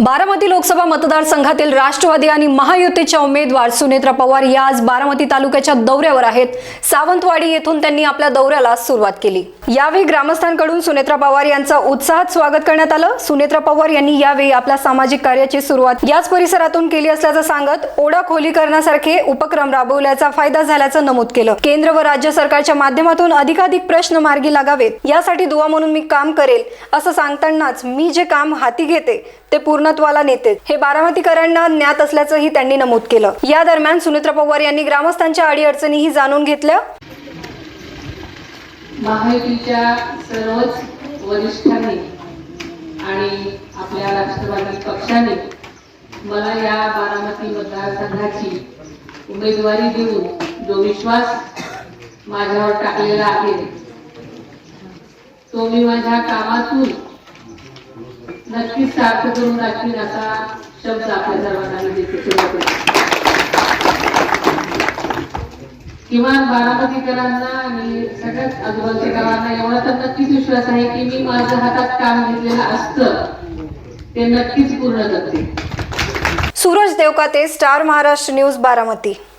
बारामती लोकसभा मतदारसंघातील राष्ट्रवादी आणि महायुतीच्या उमेदवार सुनेत्रा पवार या आज बारामती तालुक्याच्या दौऱ्यावर आहेत. सावंतवाडी येथून त्यांनी आपल्या दौऱ्याला सुरुवात केली. यावेळी ग्रामस्थांकडून सुनेत्रा पवार यांचा उत्साहात स्वागत करण्यात आलं. सुनेत्रा पवार यांनी यावेळी आपल्या सामाजिक कार्याची सुरुवात याच परिसरातून केली असल्याचं सांगत ओढा खोलीकरणासारखे उपक्रम राबवल्याचा फायदा झाल्याचं नमूद केलं. केंद्र व राज्य सरकारच्या माध्यमातून अधिकाधिक प्रश्न मार्गी लागावेत. यासाठी दुवा म्हणून मी काम करेल असं सांगतानाच मी जे काम हाती घेते ते पूर्णत्वाला नेते. हे बारामतीकरांना ज्ञात असल्याचंही त्यांनी नमूद केलं. या दरम्यान सुनित्रा पवार यांनी ग्रामस्थांच्या अडीअडचणीही जाणून घेतल्या. महायुतीच्या सर्वच वरिष्ठांनी आणि आपल्या राष्ट्रवादी पक्षाने मला या बारामती मतदारसंघाची उमेदवारी देऊन जो विश्वास माझ्यावर टाकलेला आहे तो मी माझ्या कामातून नक्कीच सार्थ करून दाखवीन असा शब्द आपल्या सर्वांना म्हणजे किमान बारामतीकरांना आणि सगळ्याच आजूबाजूच्या गावांना एवढा तर नक्कीच विश्वास आहे की मी माझ्या हातात काम घेतलेलं असतं ते नक्कीच पूर्ण करते सूरज देवकाते स्टार महाराष्ट्र न्यूज बारामती.